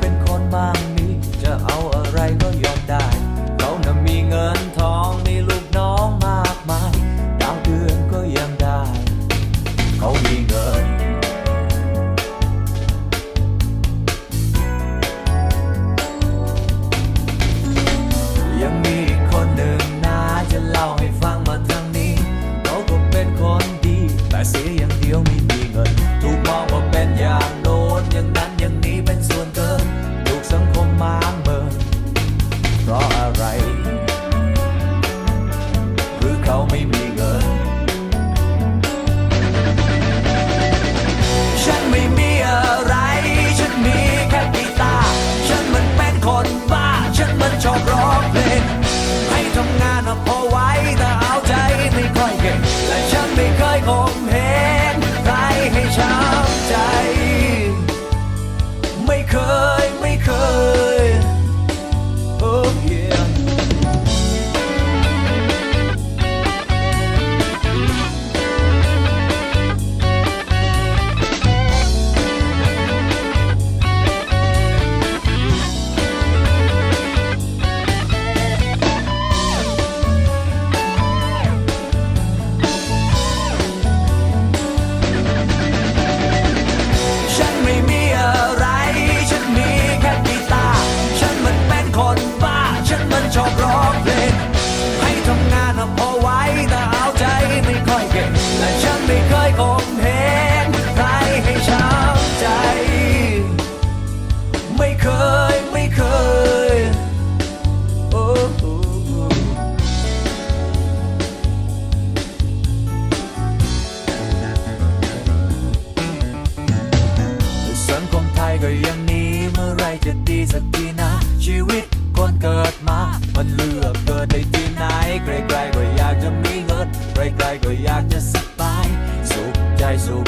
เป็นคนบาง คนบ้า ฉันมันชอบร้องเพลง ให้ทำงานทำพอไว้แต่เอาใจไม่ค่อยเก่ง และฉันไม่เคยคมเหงใครให้ช้ำใจ ไม่เคยไม่เคยโอ้สังคมไทยก็ยังนี้เมื่อไรจะดีสักที ชีวิตคนเกิดมา มันเลือกเกิดในที่ไหนใกล้ๆก็อยากจะมีเงินใกล้ๆก็อยากจะสบาย สุขใจสุข